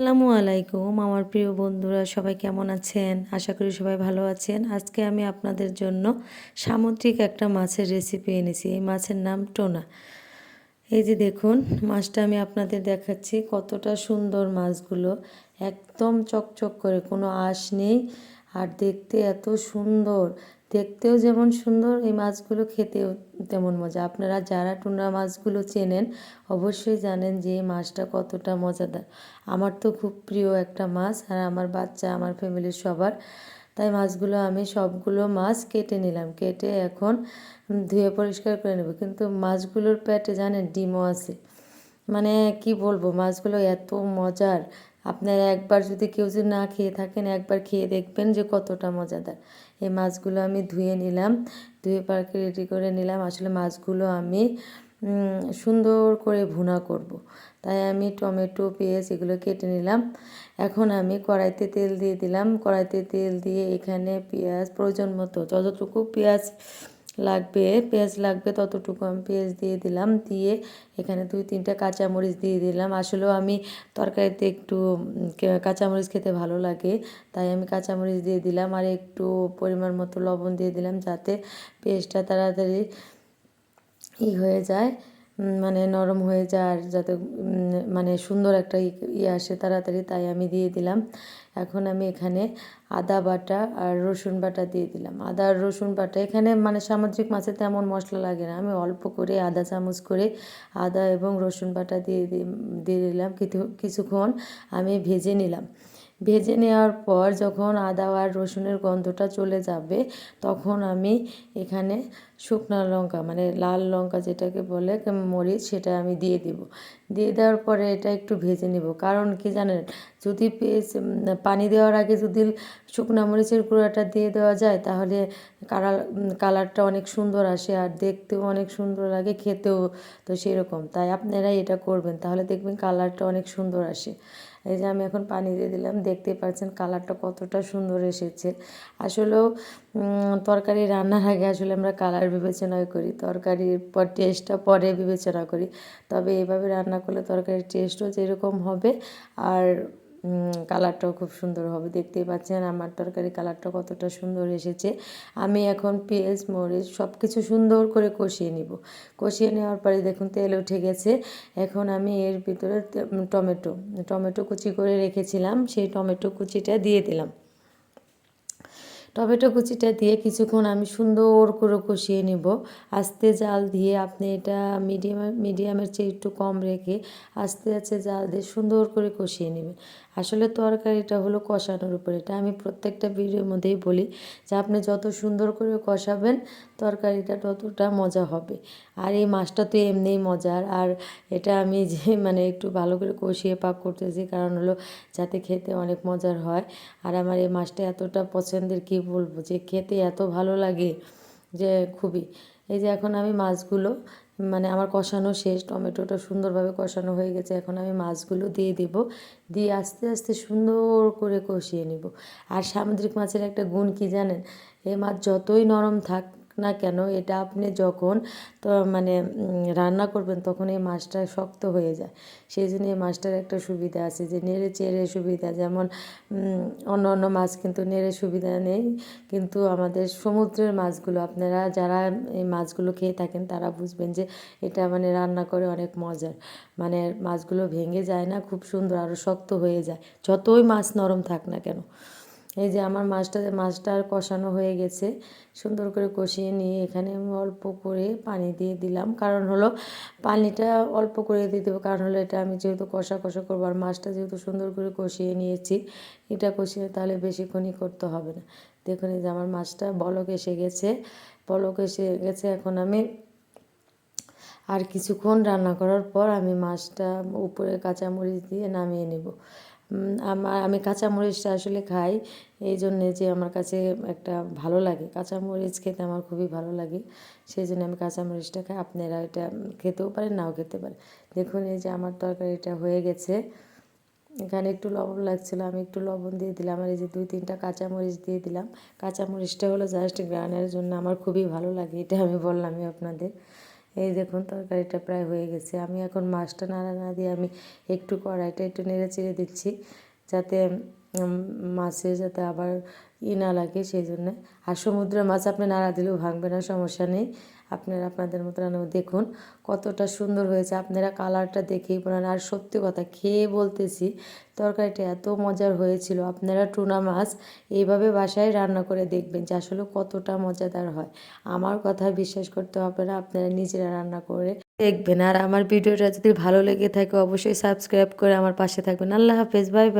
আসসালামু আলাইকুম, আমার প্রিয় বন্ধুরা, সবাই কেমন আছেন? আশা করি সবাই ভালো আছেন। আজকে আমি আপনাদের জন্য সামুদ্রিক একটা মাছের রেসিপি এনেছি। এই মাছের নাম টোনা। এই যে দেখুন, মাছটা আমি আপনাদের দেখাচ্ছি কতটা সুন্দর মাছগুলো। একদম চকচক করে, কোনো আঁশ নেই। আর দেখতে এত সুন্দর। দেখতেও যেমন সুন্দর, এই মাছগুলো খেতেও তেমন মজা। আপনারা যারা টুনা মাছগুলো চেনেন, অবশ্যই জানেন যে এই মাছটা কতটা মজাদার। আমার তো খুব প্রিয় একটা মাছ আর আমার বাচ্চা, আমার ফ্যামিলির সবার। তাই মাছগুলো আমি সবগুলো মাছ কেটে নিলাম। কেটে এখন ধুয়ে পরিষ্কার করে নেব। কিন্তু মাছগুলোর পেটে জানেন ডিমও আছে। মানে কি বলব, মাছগুলো এত মজার। আপনারা একবার যদি কেউ যদি না খেয়ে থাকেন, একবার খেয়ে দেখবেন যে কতটা মজাদার। এই মাছগুলো আমি ধুয়ে নিলাম, ধুয়ে পার্কে রেডি করে নিলাম। আসলে মাছগুলো আমি সুন্দর করে ভুনা করব। তাই আমি টমেটো, পেঁয়াজ এগুলো কেটে নিলাম। এখন আমি কড়াইতে তেল দিয়ে দিলাম। কড়াইতে তেল দিয়ে এখানে পেঁয়াজ, প্রয়োজন মতো যতটুকু পেঁয়াজ লাগবে, পেঁয়াজ লাগবে, ততটুকু আমি পেঁয়াজ দিয়ে দিলাম। দিয়ে এখানে দুই, তিনটা কাঁচামরিচ দিয়ে দিলাম। আসলেও আমি তরকারিতে একটু কাঁচামরিচ খেতে ভালো লাগে, তাই আমি কাঁচামরিচ দিয়ে দিলাম। আর একটু পরিমাণ মতো লবণ দিয়ে দিলাম যাতে পেঁয়াজটা তাড়াতাড়ি ই হয়ে যায়। মানে নরম হয়ে যায় আর যাতে মানে সুন্দর একটা ইয়ে আসে তাড়াতাড়ি, তাই আমি দিয়ে দিলাম। এখন আমি এখানে আদা বাটা আর রসুন বাটা দিয়ে দিলাম। আদা আর রসুন বাটা, এখানে মানে সামুদ্রিক মাছে তেমন মশলা লাগে না। আমি অল্প করে আদা চামচ করে আদা এবং রসুন বাটা দিয়ে দিয়ে দিলাম কিছু, কিছুক্ষণ আমি ভেজে নিলাম। ভেজে নেওয়ার পর যখন আদা আর রসুনের গন্ধটা চলে যাবে, তখন আমি এখানে শুকনো লঙ্কা মানে লাল লঙ্কা যেটাকে বলে মরিচ, সেটা আমি দিয়ে দিব। দিয়ে দেওয়ার পরে এটা একটু ভেজে নেব। কারণ কি জানেন, যদি পানি দেওয়ার আগে যদি শুকনো মরিচের গুঁড়াটা দিয়ে দেওয়া যায়, তাহলে কালার কালারটা অনেক সুন্দর আসে আর দেখতেও অনেক সুন্দর লাগে, খেতেও তো সেরকম। তাই আপনারা এটা করবেন, তাহলে দেখবেন কালারটা অনেক সুন্দর আসে। এই যে আমি এখন পানি দিয়ে দিলাম, দেখতে পাচ্ছেন কালারটা কতটা সুন্দর এসেছে। আসলেও তরকারি রান্নার আগে আসলে আমরা কালার বিবেচনা করি, তরকারির পর টেস্টটা পরে বিবেচনা করি। তবে এভাবে রান্না করলে তরকারির টেস্টও যেরকম হবে আর কালারটাও খুব সুন্দর হবে। দেখতেই পাচ্ছেন আমার তরকারি কালারটা কতটা সুন্দর এসেছে। আমি এখন পেঁয়াজ, মরিচ সব কিছু সুন্দর করে কষিয়ে নিব। কষিয়ে নেওয়ার পরে দেখুন তেল উঠে গেছে। এখন আমি এর ভিতরে টমেটো টমেটো কুচি করে রেখেছিলাম, সেই টমেটো কুচিটা দিয়ে দিলাম। টমেটো কুচিটা দিয়ে কিছুক্ষণ আমি সুন্দর করে কষিয়ে নিব। আস্তে জাল দিয়ে আপনি এটা মিডিয়াম মিডিয়ামের চেয়ে একটু কম রেখে আস্তে আস্তে জাল দিয়ে সুন্দর করে কষিয়ে নেবেন। আসলে তরকারিটা হলো কষানোর উপর। এটা আমি প্রত্যেকটা ভিডিওর মধ্যেই বলি যে আপনি যত সুন্দর করে কষাবেন, তরকারিটা ততটা মজা হবে। আর এই মাছটা তো এমনিই মজার। আর এটা আমি যে মানে একটু ভালো করে কষিয়ে পাক করতেছি, কারণ হলো যাতে খেতে অনেক মজার হয়। আর আমার এই মাছটা এতটা পছন্দের কি বলব যে খেতে এত ভালো লাগে যে খুবই। এই যে এখন আমি মাছগুলো মানে আমার কষানো শেষ, টমেটোটা সুন্দরভাবে কষানো হয়ে গেছে, এখন আমি মাছগুলো দিয়ে দেব। দিয়ে আস্তে আস্তে সুন্দর করে কষিয়ে নিব। আর সামুদ্রিক মাছের একটা গুণ কি জানেন? এ মাছ যতই নরম থাক না কেন? এটা আপনি যখন তো মানে রান্না করবেন তখন এই মাছটা শক্ত হয়ে যায়। সেই জন্য এই মাছটার একটা সুবিধা আছে যে, নেড়ে চেড়ে সুবিধা। যেমন অন্য অন্য মাছ কিন্তু নেড়ে সুবিধা নেই। কিন্তু আমাদের সমুদ্রের মাছগুলো, আপনারা যারা এই মাছগুলো খেয়ে থাকেন তারা বুঝবেন যে, এটা মানে রান্না করে অনেক মজার। মানে মাছগুলো ভেঙে যায় না, খুব সুন্দর আরও শক্ত হয়ে যায়। যতই মাছ নরম থাক না কেন। এই যে আমার মাছটা মাছটা আর কষানো হয়ে গেছে। সুন্দর করে কষিয়ে নিয়ে এখানে আমি অল্প করে পানি দিয়ে দিলাম। কারণ হলো পানিটা অল্প করে দিয়ে দেবো। কারণ হলো এটা আমি যেহেতু কষা কষা করব আর মাছটা যেহেতু সুন্দর করে কষিয়ে নিয়েছি, এটা কষিয়ে তাহলে বেশিক্ষণই করতে হবে না। দেখুন এই যে আমার মাছটা বলক এসে গেছে। বলক এসে গেছে এখন আমি আর কিছুক্ষণ রান্না করার পর আমি মাছটা উপরে কাঁচামরিচ দিয়ে নামিয়ে নেব। আমার আমি কাঁচামরিচটা আসলে খাই এই জন্যে যে আমার কাছে একটা ভালো লাগে। কাঁচামরিচ খেতে আমার খুবই ভালো লাগে সেই জন্য আমি কাঁচামরিচটা খাই। আপনারা এটা খেতেও পারেন, নাও খেতে পারেন। দেখুন, এই যে আমার তরকারিটা হয়ে গেছে। এখানে একটু লবণ লাগছিল, আমি একটু লবণ দিয়ে দিলাম। আর এই যে দুই তিনটা কাঁচামরিচ দিয়ে দিলাম। কাঁচামরিচটা হলো জাস্ট গ্রানের জন্য আমার খুবই ভালো লাগে, এটা আমি বললামই আপনাদের। এই দেখুন, তরকারিটা প্রায় হয়ে গেছে। আমি এখন মাছটা নাড়া না দিয়ে আমি একটু কড়াইটা একটু নেড়ে চেড়ে দিচ্ছি, যাতে মাছে যাতে আবার ই না লাগে সেই জন্যে আর সমুদ্রের মাছ আপনি নাড়া দিলেও ভাঙবে না, সমস্যা নেই। আপনারা আপনাদের মতো রান্না দেখুন, কতটা সুন্দর হয়েছে। আপনারা কালারটা দেখেই বলেন। আর সত্যি কথা, খেয়ে বলতেছি, তরকারিটা এত মজার হয়েছিল। আপনারা টুনা মাছ এইভাবে বাসায় রান্না করে দেখবেন যে আসলে কতটা মজাদার হয়। আমার কথা বিশ্বাস করতে হবে না, আপনারা নিজেরা রান্না করে দেখবেন। আর আমার ভিডিওটা যদি ভালো লেগে থাকে, অবশ্যই সাবস্ক্রাইব করে আমার পাশে থাকবেন। আল্লাহ হাফেজ, বাই বাই।